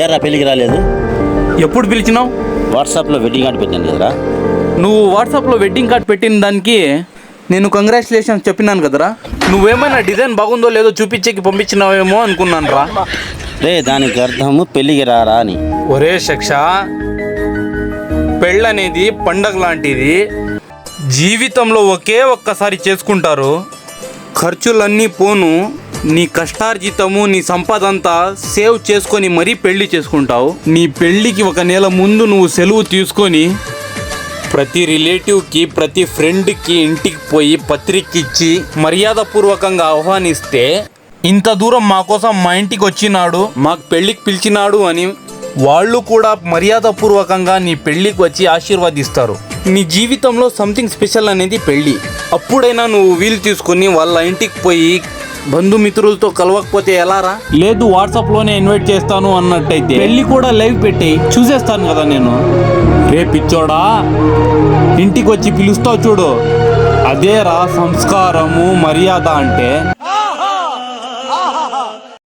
ఏరా పెళ్ళికి రాలేదు? ఎప్పుడు పిలిచినావు? వాట్సాప్లో వెడ్డింగ్ కార్డు పెట్టాను కదరా. నువ్వు వాట్సాప్లో వెడ్డింగ్ కార్డ్ పెట్టిన దానికి నేను కంగ్రాచులేషన్స్ చెప్పినాను కదరా. నువ్వేమైనా డిజైన్ బాగుందో లేదో చూపించేకి పంపించినావేమో అనుకున్నాను రా. రే దానికి అర్థము పెళ్ళికి రారా అని. ఒరే శిక్ష పెళ్ళనేది పండగ లాంటిది. జీవితంలో ఒకే ఒక్కసారి చేసుకుంటారు. ఖర్చులన్నీ పోను. నీ కష్టార్జితము నీ సంపద అంతా సేవ్ చేసుకొని మరీ పెళ్ళి చేసుకుంటావు. నీ పెళ్ళికి ఒక నెల ముందు నువ్వు సెలవు తీసుకొని ప్రతి రిలేటివ్కి ప్రతి ఫ్రెండ్కి ఇంటికి పోయి పత్రిక ఇచ్చి మర్యాదపూర్వకంగా ఆహ్వానిస్తే ఇంత దూరం మా కోసం మా ఇంటికి వచ్చినాడు మాకు పెళ్ళికి పిలిచినాడు అని వాళ్ళు కూడా మర్యాదపూర్వకంగా నీ పెళ్ళికి వచ్చి ఆశీర్వదిస్తారు. నీ జీవితంలో సంథింగ్ స్పెషల్ అనేది పెళ్ళి అప్పుడైనా నువ్వు వీలు తీసుకుని వాళ్ళ ఇంటికి పోయి బంధుమిత్రులతో కలవకపోతే ఎలా రా లేదు వాట్సాప్లోనే ఇన్వైట్ చేస్తాను అన్నట్టయితే. పెళ్ళి కూడా లైవ్ పెట్టి చూసేస్తాను కదా నేను. రే పిచ్చోడా ఇంటికి వచ్చి పిలుస్తావు చూడు. అదేరా సంస్కారము మర్యాద అంటే.